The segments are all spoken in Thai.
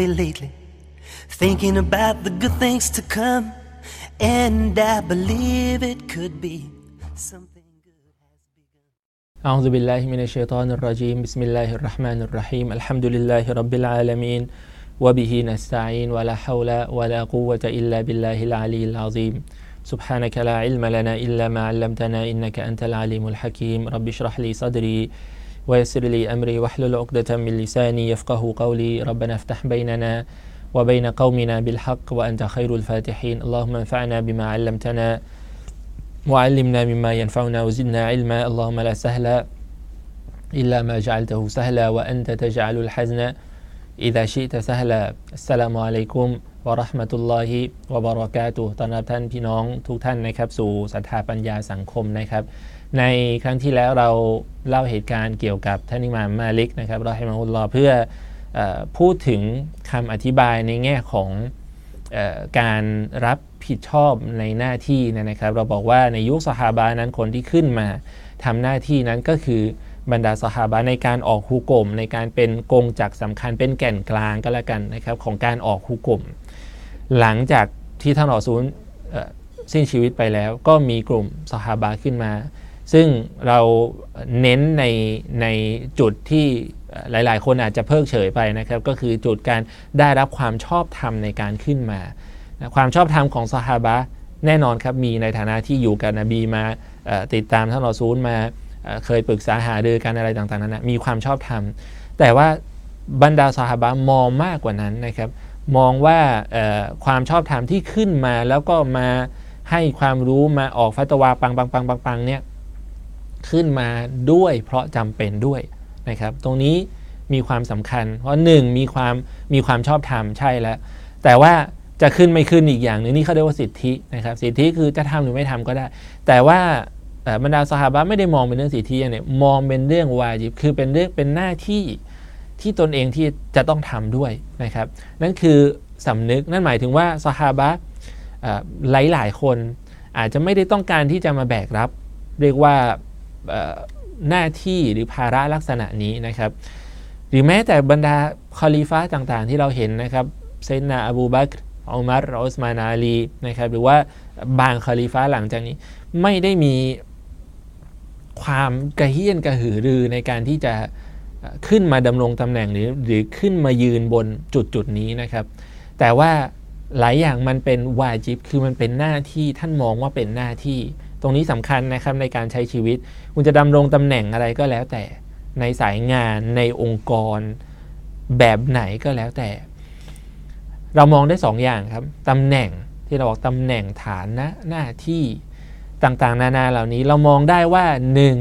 happy lately, thinking about the good things to come, and I believe it could be something good has begun. أعوذ بالله من الشيطان الرجيم. بسم الله الرحمن الرحيم. الحمد لله رب العالمين وبه نستعين ولا حول ولا قوة إلا بالله العلي العظيم. سبحانك لا علم لنا إلا ما علمتنا إنك أنت العليم الحكيم. رب اشرح لي صدري ويسر لي أمري واحلل عقدة من لساني يفقه قولي ربنا افتح بيننا وبين قومنا بالحق وأنت خير الفاتحين اللهم انفعنا بما علمتنا وعلمنا مما ينفعنا وزدنا علما اللهم لا سهل إلا ما جعلته سهلا وأنت تجعل الحزن إذا شئت سهلا السلام عليكم ورحمة الله وبركاته ต้อนรับท่านพี่น้องทุกท่านนะครับสู่ศรัทธาปัญญาสังคมนะครับ ในครั้งที่แล้วเราเล่าเหตุการณ์เกี่ยวกับท่านอิมามมาลิกนะครับเราให้มาอุลลอเพื่อออพูดถึงคำอธิบายในแง่ของออการรับผิดชอบในหน้าที่นะครับ เราบอกว่าในยุคสหาบานั้นคนที่ขึ้นมาทำหน้าที่นั้นก็คือบรรดาสหาบาในการออกฮุกกลมในการเป็นกงจักสำคัญเป็นแก่นกลางก็แล้วกันนะครับของการออกฮุกกลมหลังจากที่ท่านออซูลสิ้นชีวิตไปแล้ว ก็มีกลุ่มสหาบาขึ้นมา ซึ่งเราเน้นในในจุดที่หลาย ๆ คนอาจจะเพิกเฉยไปนะครับ ก็คือจุดการได้รับความชอบธรรมในการขึ้นมา ความชอบธรรมของสหาบะแน่นอนครับมีในฐานะที่อยู่กับนบีมาติดตามท่านรอซูลมาเคยปรึกษาหารือกันอะไรต่างๆนั้นนะมีความชอบธรรม แต่ว่าบรรดาสหาบะมองมากกว่านั้นนะครับ มองว่าความชอบธรรมที่ขึ้นมาแล้วก็มาให้ความรู้มาออกฟัตวาปังปังปังปังปังเนี่ย ขึ้นมาด้วยเพราะจำเป็นด้วยนะครับ ตรงนี้มีความสำคัญ เพราะหนึ่งมีความมีความชอบธรรมใช่แล้ว แต่ว่าจะขึ้นไม่ขึ้นอีกอย่างหนึ่งนี่เขาเรียกว่าสิทธินะครับ สิทธิคือจะทำหรือไม่ทำก็ได้ แต่ว่าบรรดาสหาบะไม่ได้มองเป็นเรื่องสิทธิอย่างเนี่ยมองเป็นเรื่องวาจิบคือเป็นเรื่องเป็นหน้าที่ที่ตนเองที่จะต้องทำด้วยนะครับ นั่นคือสำนึกนั่นหมายถึงว่าสหาบะหลายหลายคนอาจจะไม่ได้ต้องการที่จะมาแบกรับ เรียกว่า หน้าที่หรือภาระลักษณะนี้นะครับ หรือแม้แต่บรรดาคอลีฟ้าต่างๆ ที่เราเห็นนะครับเซนนาอบูบักรอุมัรอุสมานอาลีนะครับหรือว่าบางคอลีฟ้าหลังจากนี้ ไม่ได้มีความกระเฮี้ยนกระหือรือในการที่จะขึ้นมาดำรงตำแหน่งหรือหรือขึ้นมายืนบนจุดจุดนี้นะครับ แต่ว่าหลายอย่างมันเป็นวาจิบคือมันเป็นหน้าที่ท่านมองว่าเป็นหน้าที่ ตรงนี้สำคัญนะครับในการใช้ชีวิต คุณจะดำรงตำแหน่งอะไรก็แล้วแต่ในสายงานในองค์กรแบบไหนก็แล้วแต่ เรามองได้สองอย่างครับตำแหน่งที่เราบอกตำแหน่งฐานนะหน้าที่ต่างๆ นานาเหล่านี้เรามองได้ว่าหนึ่ง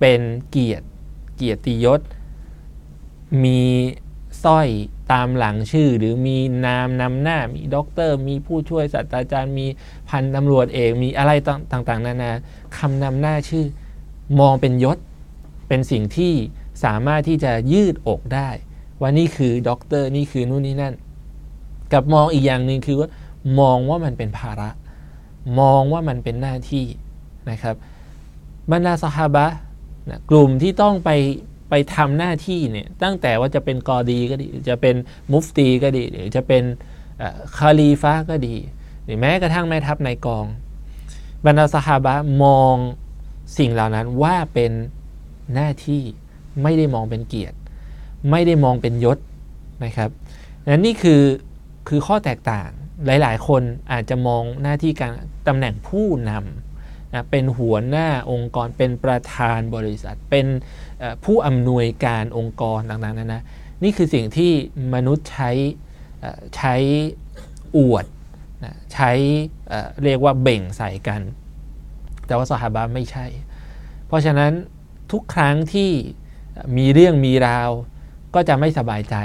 เป็นเกียรติ เกียรติยศ มีสร้อย ตามหลังชื่อหรือมีนามนำหน้ามีด็อกเตอร์ มีผู้ช่วยศาสตราจารย์มีพันตำรวจเอกมีอะไรต่างๆ นานาคำนำหน้าชื่อ มองเป็นยศ เป็นสิ่งที่สามารถที่จะยืดอกได้ ว่านี่คือด็อกเตอร์นี่คือนู่นนี่นั่น กับมองอีกอย่างหนึ่งคือว่ามองว่ามันเป็นภาระ มองว่ามันเป็นหน้าที่นะครับบรรดาสหาบะนะกลุ่มที่ต้องไป ไปทำหน้าที่เนี่ยตั้งแต่ว่าจะเป็นกอดีก็ดี จะเป็นมุฟตีก็ดี หรือจะเป็นคาลีฟะก็ดี หรือแม้กระทั่งแม่ทัพในกอง บรรดาสหาบะมองสิ่งเหล่านั้นว่าเป็นหน้าที่ไม่ได้มองเป็นเกียรติ ไม่ได้มองเป็นยศนะครับและนี่คือคือข้อแตกต่างหลาย ๆ คนอาจจะมองหน้าที่การตำแหน่งผู้นำนะเป็นหัวหน้าองค์กรเป็นประธานบริษัท เป็น ผู้อำนวยการองค์กรต่างๆนั้นนะนี่คือสิ่งที่มนุษย์ใช้ใช้อวดนะใช้เรียกว่าเบ่งใส่กัน แต่ว่าสหาบะไม่ใช่ เพราะฉะนั้นทุกครั้งที่มีเรื่องมีราว ก็จะไม่สบายใจ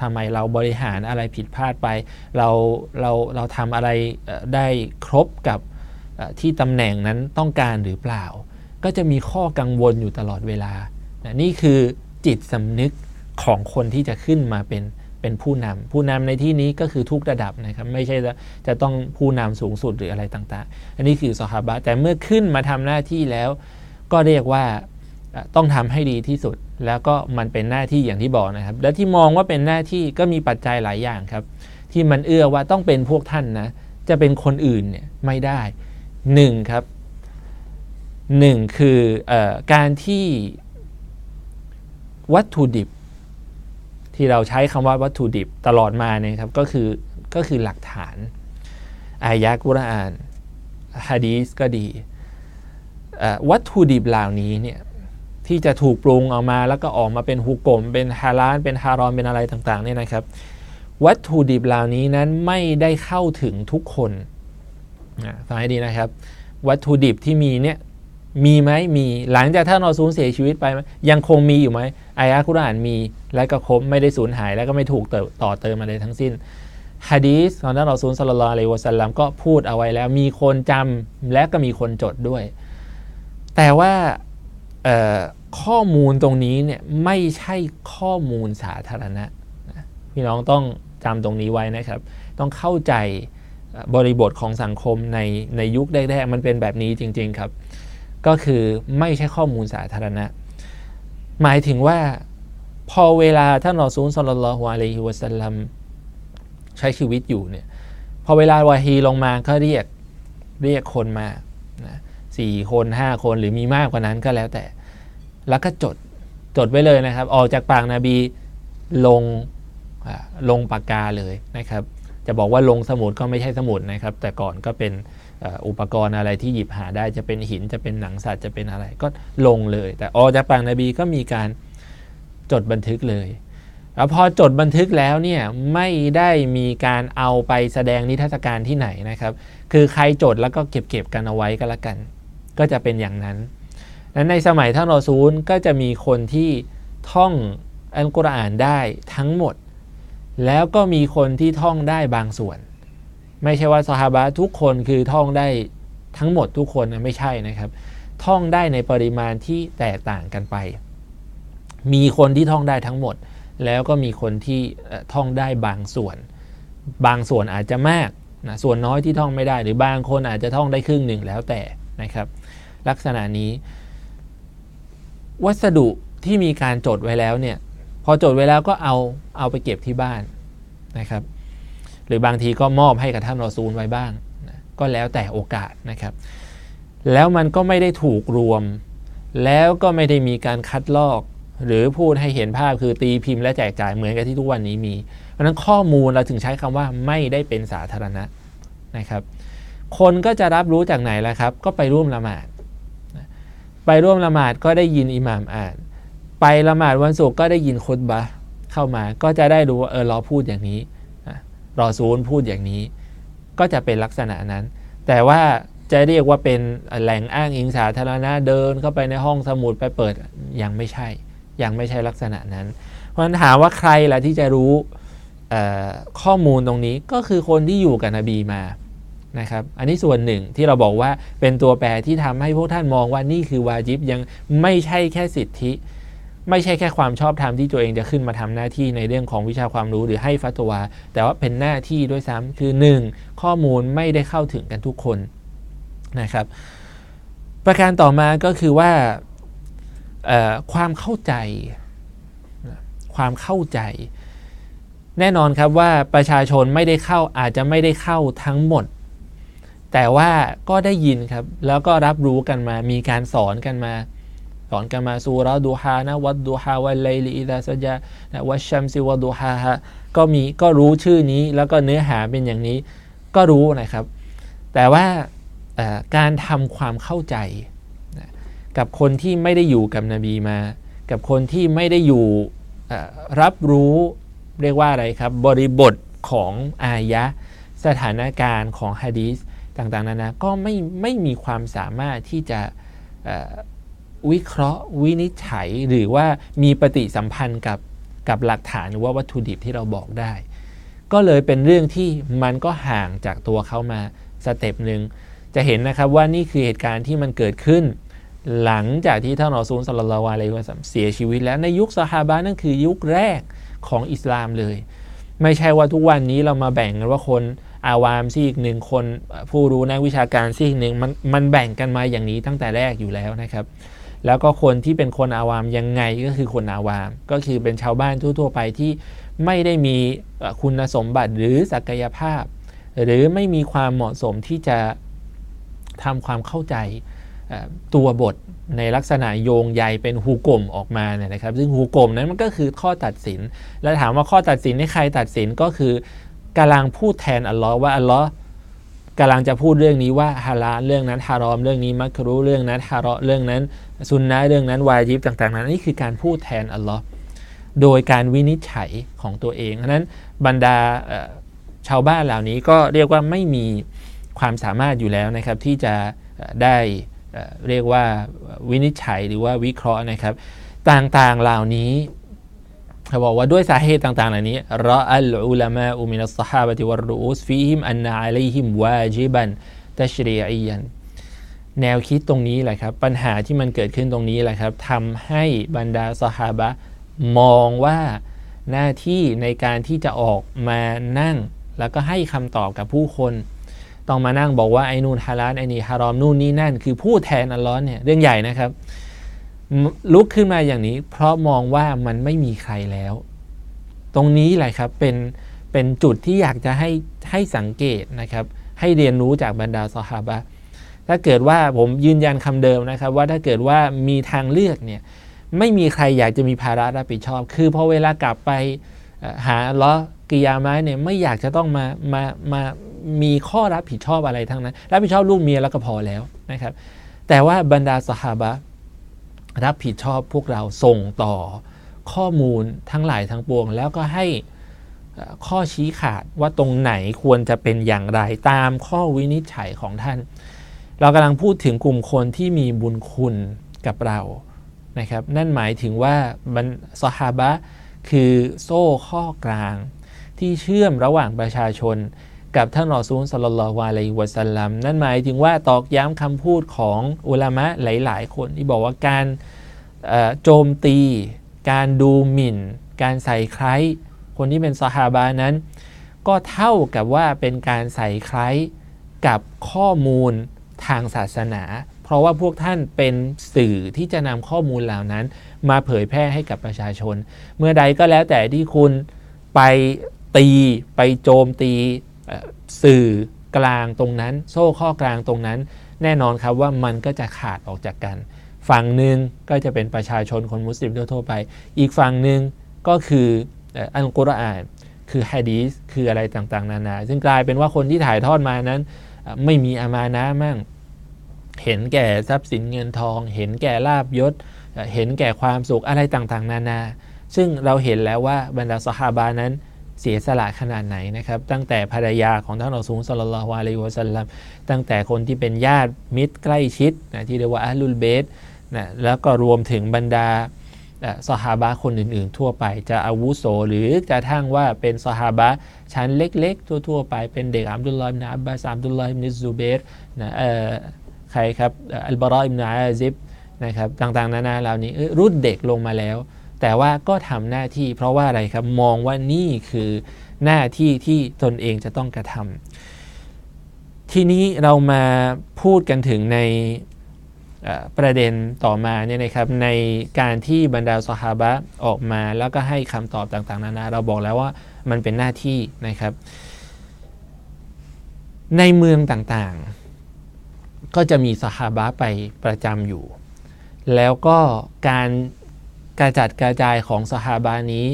ทำไมเราบริหารอะไรผิดพลาดไป เราเราเราทำอะไรได้ครบกับที่ตำแหน่งนั้นต้องการหรือเปล่า ก็จะมีข้อกังวลอยู่ตลอดเวลา นะนี่คือจิตสำนึกของคนที่จะขึ้นมาเป็นเป็นผู้นำผู้นำในที่นี้ก็คือทุกระดับนะครับ ไม่ใช่จะจะต้องผู้นำสูงสุดหรืออะไรต่างๆ อันนี้คือสหาบะแต่เมื่อขึ้นมาทำหน้าที่แล้ว ก็เรียกว่าต้องทำให้ดีที่สุด แล้วก็มันเป็นหน้าที่อย่างที่บอกนะครับ และที่มองว่าเป็นหน้าที่ก็มีปัจจัยหลายอย่างครับ ที่มันเอื้อว่าต้องเป็นพวกท่านนะจะเป็นคนอื่นเนี่ยไม่ได้หนึ่งครับหนึ่งคืออการที่ วัตถุดิบ ที่เราใช้คำว่าวัตถุดิบตลอดมาเนี่ยครับก็คือก็คือหลักฐาน อายะกุรอานฮะดีสก็ดี วัตถุดิบเหล่านี้เนี่ยที่จะถูกปรุงออกมาแล้วก็ออกมาเป็นฮุกกลมเป็นฮาลานเป็นฮารอมเป็นอะไรต่างๆเนี่ยนะครับ วัตถุดิบเหล่านี้นั้นไม่ได้เข้าถึงทุกคนฟังให้ดีนะครับ วัตถุดิบที่มีเนี่ย มีไหมมีหลังจากท่านอซูลเสียชีวิตไปยังคงมีอยู่ไหมอายะกุรานมีและก็ครบไม่ได้สูญหาย แล้วก็ไม่ถูกต่อเติมอะไรทั้งสิ้นฮะดีสของท่านอซูลสลลลอะลัยวะสัลลัมก็พูดเอาไว้แล้ว มีคนจำและก็มีคนจดด้วย แต่ว่าข้อมูลตรงนี้เนี่ยไม่ใช่ข้อมูลสาธารณะพี่น้องต้องจำตรงนี้ไว้นะครับ ต้องเข้าใจบริบทของสังคมในในยุคแรกๆมันเป็นแบบนี้จริง ๆ ครับ ก็คือไม่ใช่ข้อมูลสาธารณะ หมายถึงว่าพอเวลาท่านรอซูลสลลลอฮุอะลัยฮิวะสัลลัมใช้ชีวิตอยู่เนี่ยพอเวลาวาฮีลงมาก็เรียกเรียกคนมาสี่คนห้าคนหรือมีมากกว่านั้นก็แล้วแต่ แล้วก็จดจดไว้เลยนะครับ ออกจากปากนาบีลงลงปากกาเลยนะครับ จะบอกว่าลงสมุดก็ไม่ใช่สมุดนะครับ แต่ก่อนก็เป็น อุปกรณ์อะไรที่หยิบหาได้จะเป็นหินจะเป็นหนังสัตว์จะเป็นอะไรก็ลงเลย แต่ออจากปากนาบีก็มีการจดบันทึกเลยแล้วพอจดบันทึกแล้วเนี่ยไม่ได้มีการเอาไปแสดงนิทรรศการที่ไหนนะครับ คือใครจดแล้วก็เก็บเก็บกันเอาไว้ก็แล้วกัน ก็จะเป็นอย่างนั้นและในสมัยท่านรอซูลก็จะมีคนที่ท่องอัลกุรอานได้ทั้งหมด แล้วก็มีคนที่ท่องได้บางส่วน ไม่ใช่ว่าสฮาบะทุกคนคือท่องได้ทั้งหมดทุกคนนะไม่ใช่นะครับ ท่องได้ในปริมาณที่แตกต่างกันไป มีคนที่ท่องได้ทั้งหมด แล้วก็มีคนที่ท่องได้บางส่วน บางส่วนอาจจะมากนะส่วนน้อยที่ท่องไม่ได้ หรือบางคนอาจจะท่องได้ครึ่งหนึ่งแล้วแต่นะครับ ลักษณะนี้ วัสดุที่มีการจดไว้แล้วเนี่ยพอจดไว้แล้วก็เอาเอาไปเก็บที่บ้านนะครับ หรือบางทีก็มอบให้กับท่านรอซูลไว้บ้างนะก็แล้วแต่โอกาสนะครับ แล้วมันก็ไม่ได้ถูกรวม แล้วก็ไม่ได้มีการคัดลอก หรือพูดให้เห็นภาพคือตีพิมพ์และแจกจ่ายเหมือนกับที่ทุกวันนี้มี เพราะนั้นข้อมูลเราถึงใช้คำว่าไม่ได้เป็นสาธารณะนะครับคนก็จะรับรู้จากไหนล่ะครับ ก็ไปร่วมละหมาด ไปร่วมละหมาดก็ได้ยินอิหม่ามอ่าน ไปละหมาดวันศุกร์ก็ได้ยินคุบะเข้ามา ก็จะได้รู้ว่าเออเราพูดอย่างนี้ รอซูลพูดอย่างนี้ ก็จะเป็นลักษณะนั้น แต่ว่าจะเรียกว่าเป็นแหล่งอ้างอิงสาธารณะเดินเข้าไปในห้องสมุดไปเปิดยังไม่ใช่ ยังไม่ใช่ลักษณะนั้น เพราะฉะนั้นถามว่าใครล่ะที่จะรู้ข้อมูลตรงนี้ก็คือคนที่อยู่กับนบีมานะครับ อันนี้ส่วนหนึ่งที่เราบอกว่าเป็นตัวแปรที่ทำให้พวกท่านมองว่านี่คือวาจิบยังไม่ใช่แค่สิทธิ ไม่ใช่แค่ความชอบธรรมที่ตัวเองจะขึ้นมาทำหน้าที่ในเรื่องของวิชาความรู้หรือให้ฟัตวา แต่ว่าเป็นหน้าที่ด้วยซ้ำคือ 1. ข้อมูลไม่ได้เข้าถึงกันทุกคนนะครับ ประการต่อมาก็คือว่าความเข้าใจ ความเข้าใจ แน่นอนครับว่าประชาชนไม่ได้เข้าอาจจะไม่ได้เข้าทั้งหมด แต่ว่าก็ได้ยินครับ แล้วก็รับรู้กันมามีการสอนกันมา สอนกันมาซูราดูฮานะวัดดูฮาวันไลลีอิดาสจานะวัชชัมซิวัดดูฮาฮะก็มีก็รู้ชื่อนี้แล้วก็เนื้อหาเป็นอย่างนี้ก็รู้นะครับ แต่ว่าการทำความเข้าใจกับคนที่ไม่ได้อยู่กับนบีมา กับคนที่ไม่ได้อยู่รับรู้เรียกว่าอะไรครับ บริบทของอายะ สถานการณ์ของฮะดีสต่างๆนานาก็ไม่ไม่มีความสามารถที่จะ วิเคราะห์วินิจฉัยหรือว่ามีปฏิสัมพันธ์กับกับหลักฐานหรือว่าวัตถุดิบที่เราบอกได้ ก็เลยเป็นเรื่องที่มันก็ห่างจากตัวเขามาสเต็ปหนึ่งจะเห็นนะครับว่านี่คือเหตุการณ์ที่มันเกิดขึ้น หลังจากที่ท่านอัซูลสลลัลลอฮุอะลัยฮิวะสัมเสียชีวิต แล้วในยุคสหาบะนั่นคือยุคแรกของอิสลามเลย ไม่ใช่ว่าทุกวันนี้เรามาแบ่งกันว่าคนอาวามซีกหนึ่งคนผู้รู้นักวิชาการซีกหนึ่งมันมันแบ่งกันมาอย่างนี้ตั้งแต่แรกอยู่แล้วนะครับ แล้วก็คนที่เป็นคนอาวามยังไงก็คือคนอาวาม ก็คือเป็นชาวบ้านทั่วๆไปที่ไม่ได้มีคุณสมบัติหรือศักยภาพ หรือไม่มีความเหมาะสมที่จะทำความเข้าใจตัวบทในลักษณะโยงใยเป็นฮูกลมออกมาเนี่ยนะครับ ซึ่งฮูกลมนั้นมันก็คือข้อตัดสิน แล้วถามว่าข้อตัดสินให้ใครตัดสินก็คือกำลังพูดแทนอัลลอฮ์ว่าอัลลอฮ์ กำลังจะพูดเรื่องนี้ว่าฮาลาเรื่องนั้นฮารอม เรื่องนี้มักรู้เรื่องนั้นฮารอเรื่องนั้นซุนนะเรื่องนั้นวาจิบต่างๆนั้นนี่คือการพูดแทนอัลลอฮ์โดยการวินิจฉัยของตัวเองเพราะนั้นบรรดาชาวบ้านเหล่านี้ก็เรียกว่าไม่มีความสามารถอยู่แล้วนะครับ ที่จะได้เรียกว่าวินิจฉัยหรือว่าวิเคราะห์นะครับ ต่างๆเหล่านี้ เขาบอกว่าด้วยสาเหตุต่างๆเหล่านี้รออัลอุลามะอุมินัสฮาบะติวรุอุสฟีฮิมอันนาอะลัยฮิมวาจิบันตัชรีอียันแนวคิดตรงนี้แหละครับปัญหาที่มันเกิดขึ้นตรงนี้แหละครับทำให้บรรดาสหาบะมองว่าหน้าที่ในการที่จะออกมานั่ง แล้วก็ให้คำตอบกับผู้คน ต้องมานั่งบอกว่าไอ้นูนฮาลาลไอ้นี่ฮารอมนู่นนี่นั่น คือพูดแทนอัลลอฮ์เนี่ยเรื่องใหญ่นะครับ ลุกขึ้นมาอย่างนี้ เพราะมองว่ามันไม่มีใครแล้ว ตรงนี้แหละครับเป็นเป็นจุดที่อยากจะให้ให้สังเกตนะครับ ให้เรียนรู้จากบรรดาสหาบะถ้าเกิดว่าผมยืนยันคำเดิมนะครับ ว่าถ้าเกิดว่ามีทางเลือกเนี่ยไม่มีใครอยากจะมีภาระรับผิดชอบ คือพอเวลากลับไปหาล้อกิยามาเนี่ยไม่อยากจะต้องมามามามีข้อรับผิดชอบอะไรทั้งนั้น รับผิดชอบลูกเมียแล้วก็พอแล้วนะครับ แต่ว่าบรรดาสหบะ รับผิดชอบพวกเราส่งต่อข้อมูลทั้งหลายทั้งปวง แล้วก็ให้ข้อชี้ขาดว่าตรงไหนควรจะเป็นอย่างไรตามข้อวินิจฉัยของท่าน เรากำลังพูดถึงกลุ่มคนที่มีบุญคุณกับเรานะครับนั่นหมายถึงว่าสหบะคือโซ่ข้อกลาง ที่เชื่อมระหว่างประชาชน กับท่านรอซูลสลลลวาลัยวะสัลลัมนั่นหมายถึงว่าตอกย้ำคำพูดของอุลามะหลาย ๆ คนที่บอกว่าการโจมตี การดูหมิ่น การใส่ใครคนที่เป็นสหาบานั้น ก็เท่ากับว่าเป็นการใส่ใครกับข้อมูลทางศาสนา เพราะว่าพวกท่านเป็นสื่อที่จะนำข้อมูลเหล่านั้น มาเผยแพร่ให้กับประชาชน เมื่อใดก็แล้วแต่ที่คุณไปตีไปโจมตี สื่อกลางตรงนั้น โซ่ข้อกลางตรงนั้น แน่นอนครับว่ามันก็จะขาดออกจากกัน ฝั่งหนึ่งก็จะเป็นประชาชนคนมุสลิมทั่วไป อีกฝั่งหนึ่งก็คืออัลกุรอาน คือฮะดีสคืออะไรต่างๆ นานา ซึ่งกลายเป็นว่าคนที่ถ่ายทอดมานั้น ไม่มีอามานะมั่งเห็นแก่ทรัพย์สินเงินทอง เห็นแก่ลาบยศ เห็นแก่ความสุขอะไรต่างๆ นานา ซึ่งเราเห็นแล้วว่าบรรดาสหาบานั้น เสียสละขนาดไหนนะครับ ตั้งแต่ภรรยาของท่านอัลซูลสลลัลลอฮุอะลิวะสัลลัมตั้งแต่คนที่เป็นญาติมิตรใกล้ชิดนะที่เรียกว่าอัลลุลเบตนะแล้วก็รวมถึงบรรดาสหาบะคนอื่นๆ ทั่วไป จะอาวุโสหรือจะทั้งว่าเป็นสหาบะชั้นเล็กๆ ทั่วๆ ไปเป็นเด็กอับดุลลอฮ์อิบนอับบาสอับดุลลอฮ์อิบนซูเบรนะใครครับอัลบารออิบนะอาซิบนะครับต่างๆ นานาเหล่านี้รุ่นเด็กลงมาแล้ว แต่ว่าก็ทำหน้าที่ เพราะว่าอะไรครับมองว่านี่คือหน้าที่ที่ตนเองจะต้องกระทำทีนี้เรามาพูดกันถึงในประเด็นต่อมาเนี่ยนะครับในการที่บรรดาสหาบะออกมา แล้วก็ให้คำตอบต่างๆนานาเราบอกแล้วว่ามันเป็นหน้าที่นะครับ ในเมืองต่างๆ ก็จะมีสหาบะไปประจำอยู่ แล้วก็การ กระจัดกระจายของสหาบานี้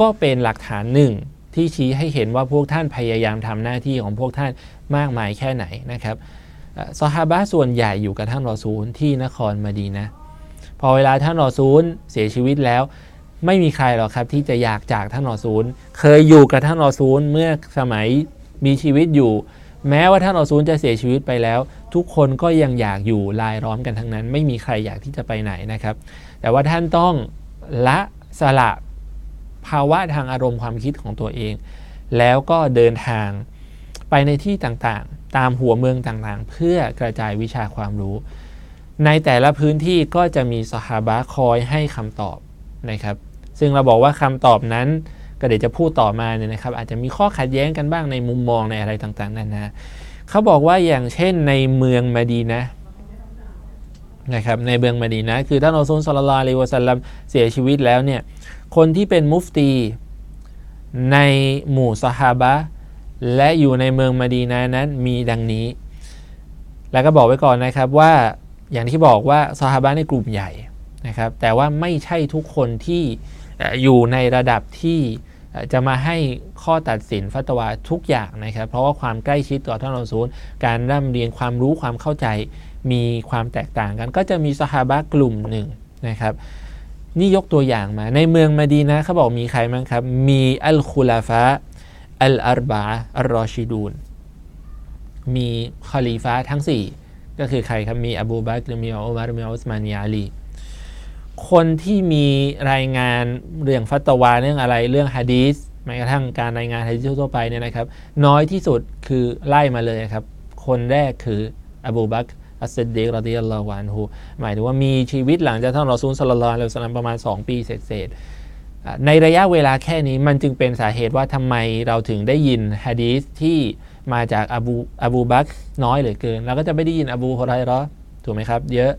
ก็เป็นหลักฐานหนึ่งที่ชี้ให้เห็นว่าพวกท่านพยายามทำหน้าที่ของพวกท่านมากมายแค่ไหนนะครับสหาบะส่วนใหญ่อยู่กับท่านรอซูลที่นครมาดีนะ พอเวลาท่านรอซูลเสียชีวิตแล้ว ไม่มีใครหรอกครับที่จะอยากจากท่านรอซูล เคยอยู่กับท่านรอซูลเมื่อสมัยมีชีวิตอยู่ แม้ว่าท่านรอซูลจะเสียชีวิตไปแล้ว ทุกคนก็ยังอยากอยู่ลายล้อมกันทั้งนั้น ไม่มีใครอยากที่จะไปไหนนะครับ แต่ว่าท่านต้อง ละสละภาวะทางอารมณ์ความคิดของตัวเอง แล้วก็เดินทางไปในที่ต่างๆ ตามหัวเมืองต่างๆ เพื่อกระจายวิชาความรู้ ในแต่ละพื้นที่ก็จะมีสหาบะคอยให้คำตอบนะครับ ซึ่งเราบอกว่าคำตอบนั้นก็เดี๋ยวจะพูดต่อมาเนี่ยนะครับ อาจจะมีข้อขัดแย้งกันบ้างในมุมมองในอะไรต่างๆนานาเขาบอกว่าอย่างเช่นในเมืองมาดีนะ นะครับในเมืองมดีนะคือท่านอัลซุลสลลัลลอฮุอะลัยฮิวะสัลลัมเสียชีวิตแล้วเนี่ยคนที่เป็นมุฟตีในหมู่สหาบะและอยู่ในเมืองมดีนะนั้นมีดังนี้ แล้วก็บอกไว้ก่อนนะครับว่าอย่างที่บอกว่าสหาบะในกลุ่มใหญ่นะครับแต่ว่าไม่ใช่ทุกคนที่อยู่ในระดับที่จะมาให้ข้อตัดสินฟัตวาทุกอย่างนะครับ เพราะว่าความใกล้ชิดต่อท่านอัลซูลการร่ำเรียนความรู้ความเข้าใจ มีความแตกต่างกัน ก็จะมีสหาบะกลุ่มหนึ่งนะครับนี่ยกตัวอย่างมา ในเมืองมาดีนะเขาบอกมีใครบ้างครับ มีอัลคุลาฟะอัลอาร์บาอัลรอชิดูนมีคอลีฟาทั้ง 4 ก็คือใครครับ มีอบูบักรมีอุมารมีอุสมานีอาลีคนที่มีรายงานเรื่องฟัตวาเรื่องอะไรเรื่องฮะดีสแม้กระทั่งการรายงานฮะดีสทั่วไปเนี่ยนะครับ น้อยที่สุดคือไล่มาเลยครับ คนแรกคืออบูบักร อัสซิดดีกรดิยัลลอฮุอันฮุหมายถึงว่ามีชีวิตหลังจากท่านรอซูลสลลัลลอฮุอะลัยฮิวสัลลัมประมาณ 2 ปีเศษในระยะเวลาแค่นี้มันจึงเป็นสาเหตุว่าทำไมเราถึงได้ยินฮะดีสที่มาจากอบูอบูบักน้อยเหลือเกิน เราก็จะไม่ได้ยินอบูฮุไรราะห์ถูกไหมครับ เยอะ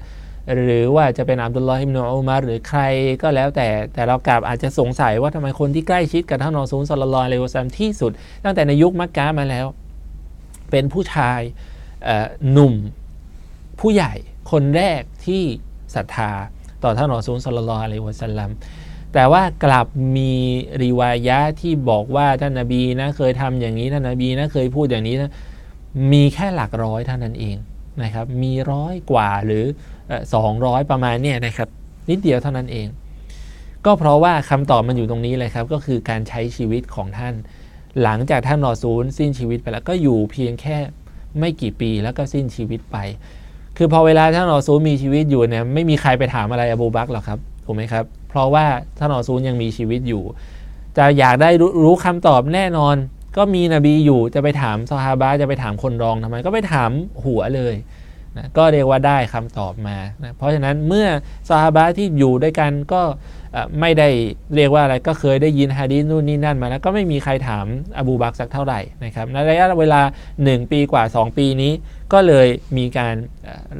หรือว่าจะเป็นอับดุลลอฮ์อิบนุอุมัรหรือใครก็แล้วแต่แต่เรากลับอาจจะสงสัยว่าทำไมคนที่ใกล้ชิดกับท่านรอซูลสลลลอฮุอะลัยฮิวสัลลัมที่สุด ตั้งแต่ในยุคมักกะมาแล้ว เป็นผู้ชายหนุ่ม ผู้ใหญ่คนแรกที่ศรัทธาต่อท่านรอซูลสลลัลลอฮอะลัยฮิวะสัลลัมแต่ว่ากลับมีรีวายะที่บอกว่าท่านนบีนะเคยทำอย่างนี้ท่านนบีนะเคยพูดอย่างนี้นะมีแค่หลักร้อยเท่านั้นเองนะครับ มีร้อยกว่าหรือสองร้อยประมาณเนี่ยนะครับ นิดเดียวเท่านั้นเอง ก็เพราะว่าคำตอบมันอยู่ตรงนี้เลยครับ ก็คือการใช้ชีวิตของท่าน หลังจากท่านรอซูลสิ้นชีวิตไปแล้วก็อยู่เพียงแค่ไม่กี่ปีแล้วก็สิ้นชีวิตไป คือพอเวลาท่านอซูลมีชีวิตอยู่เนี่ยไม่มีใครไปถามอะไรอบูบักหรอกครับถูกไหมครับ เพราะว่าท่านอซูลยังมีชีวิตอยู่ จะอยากได้รู้รู้คำตอบแน่นอน ก็มีนบีอยู่จะไปถามซอฮาบะจะไปถามคนรองทำไม ก็ไปถามหัวเลยนะก็เรียกว่าได้คำตอบมานะเพราะฉะนั้นเมื่อซอฮาบะที่อยู่ด้วยกันก็ ไม่ได้เรียกว่าอะไรก็เคยได้ยินฮะดีษนู่นนี่นั่นมาแล้วก็ไม่มีใครถามอบูบักสักเท่าไหร่นะครับในระยะเวลา 1 ปีกว่า 2 ปีนี้ ก็เลยมีการ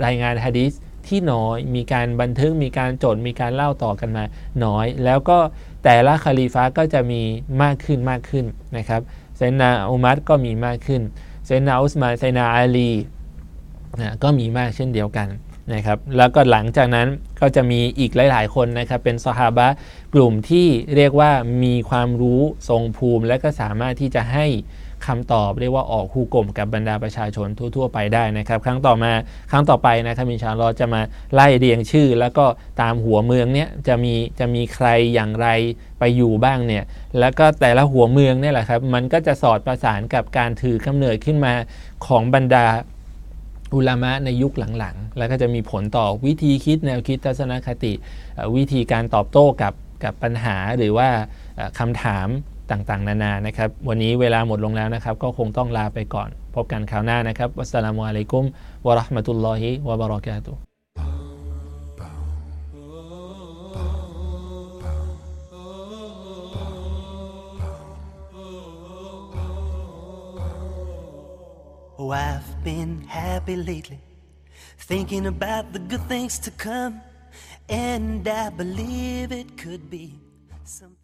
รายงานฮะดีษที่น้อยมีการบันทึกมีการจดมีการเล่าต่อกันมาน้อย แล้วก็แต่ละคาลีฟาก็จะมีมากขึ้นมากขึ้นนะครับเซนาอุมัรก็มีมากขึ้นเซนาอุสมานเซนนาอาลีนะก็มีมากเช่นเดียวกัน นะครับแล้วก็หลังจากนั้นก็จะมีอีกหลาย ๆ คนนะครับเป็นซอฮาบะกลุ่มที่เรียกว่ามีความรู้ทรงภูมิ และก็สามารถที่จะให้คำตอบเรียกว่าออกคู่กลมกับบรรดาประชาชนทั่ว ๆ ไปได้นะครับ ครั้งต่อมาครั้งต่อไปนะครับมินชาลอจะมาไล่เรียงชื่อ แล้วก็ตามหัวเมืองเนี้ยจะมีจะมีใครอย่างไรไปอยู่บ้างเนี่ยแล้วก็แต่ละหัวเมืองเนี่ยแหละครับมันก็จะสอดประสานกับการถือกำเนิดขึ้นมาของบรรดา อุลามะในยุคหลังๆ แล้วก็จะมีผลต่อวิธีคิดแนวคิดทัศนคติ วิธีการตอบโต้กับกับปัญหาหรือว่าเอ่อคำถามต่างๆ นานานะครับ วันนี้เวลาหมดลงแล้วนะครับ ก็คงต้องลาไปก่อน พบกันคราวหน้านะครับ วัสสลามุอะลัยกุม วะราะห์มะตุลลอฮิ วะบะเราะกาตุฮ์ Oh, I've been happy lately, thinking about the good things to come, and I believe it could be something.